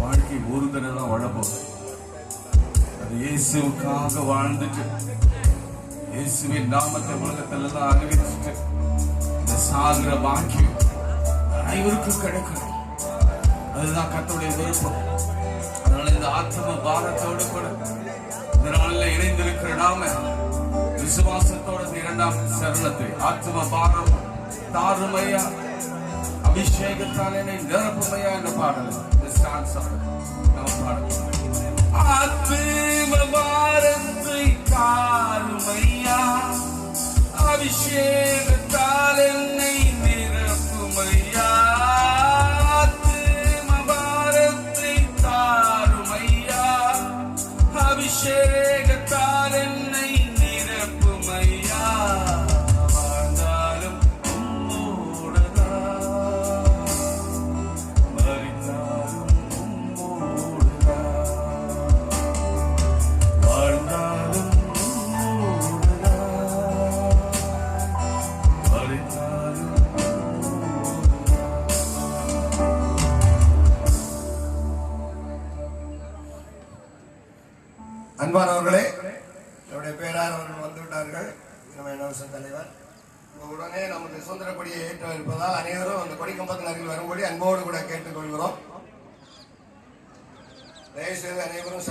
வாழ்க்கை ஒரு தடவை தான் வாழப்போகுது அது இயேசுக்காக வாழ்ந்துட்டு இயேசுவின் நாமத்தை உலகத்தில் எல்லாம் அறிவிச்சுட்டு இந்த சாகிற பாக்கியம் அனைவருக்கும் கிடைக்கணும் அதுதான் கத்தோடைய விருப்பம். அதனால இந்த ஆத்ம பாரத்தோடு கூட இந்த நாளில் இணைந்திருக்கிற நாம விசுவாசத்தோட இரண்டாம் சரணத்தை ஆத்ம பாரம் தாருமையா அபிஷேகத்தாலே நிரப்புமையா என்ற பாடல். இந்த ஸ்டான்ஸ் நம்ம பாடல். ஆத்ம பாரத்தை அபிஷேகத்தால் என்னை நிரப்புமையா? ஆத்ம பாரத்தை தாருமையா அன்பானவர்களே என்னுடைய பேரார் அவர்கள் வந்துவிட்டார்கள் இளமை இலவச தலைவர். உடனே நமது சுதந்திர கொடியை ஏற்ற இருப்பதால் அனைவரும் அந்த கொடி கம்பத்தின் அருகில் வரும்படி அன்போடு கூட கேட்டுக்கொள்கிறோம். தயவுசெய்து அனைவரும்